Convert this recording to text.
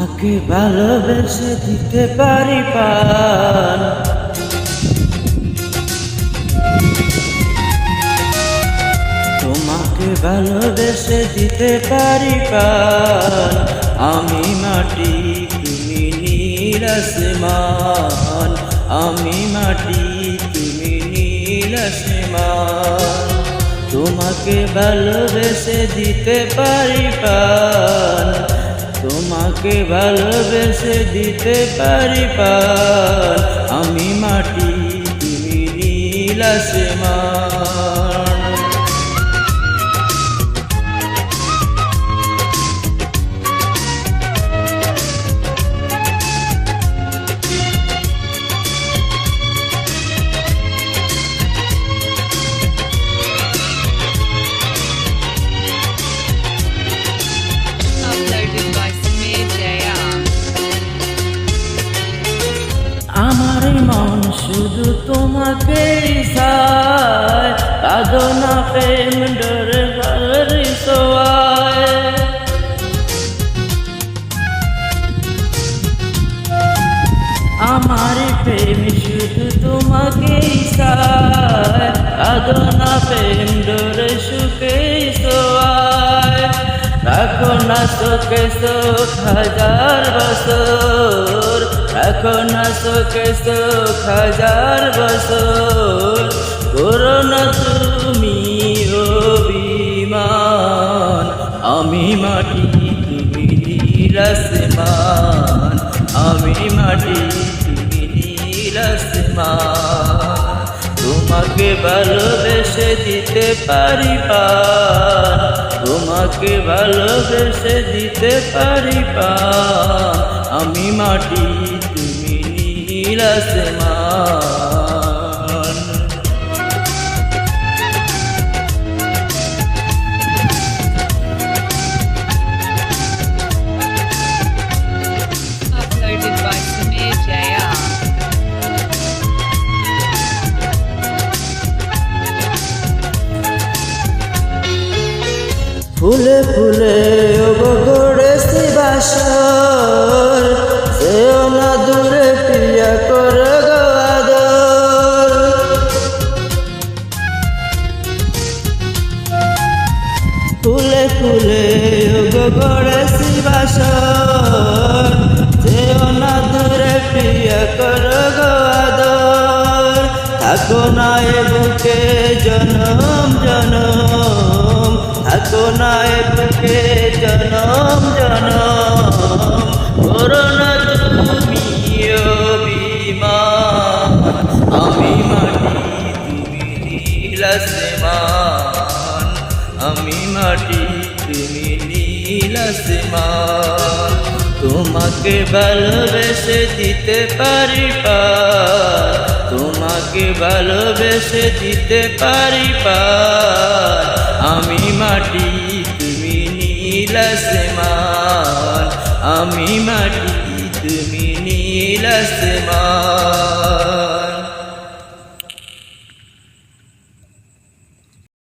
তোমাকে ভালোবেসে দিতে পারি পান তোমাকে ভালোবেসে দিতে পারি পান আমি মাটি, তুমি নীল আসমান আমি মাটি, তুমি নীল আসমান তোমাকে ভালোবেসে দিতে পারি পান তোমাকে ভালোবেসে দিতে পারি পান আমি মাটি তুমি নীল আসমান আমার মন শুধু তোমাকে সাধনা, প্রেম আমার প্রেম শুধু তোমাকে সাধনা, প্রেম, ডরে, সুখে সোয়ায় রাখো না শোকে শোক হাজার বছর। রাখো না শোকে শোক হাজার বছর। করো না তুমি অভিমান। আমি মাটি, তুমি নীলাসমান আমি মাটি, তুমি নীলাসমান তোমাকে ভালোবেসে দিতে পারি তোমাকে ভালোবেসে দিতে পারি আমি মাটি তুমি নীলাসমান Uploaded by Samir JR. ফুলে ফুলে বুকে জনম জনম। থাকো না এ বুকে জনম জনম। করোনা তুমি অভিমান। আমি মাটি তুমি নীলাসমান। আমি মাটি তুমি নীলাসমান। তোমাকে ভালোবেসে দিতে পারি পার তোমাকে ভালোবেসে দিতে পারি পার আমি মাটি, তুমি নীলাসমান। আমি মাটি, তুমি নীলাসমান।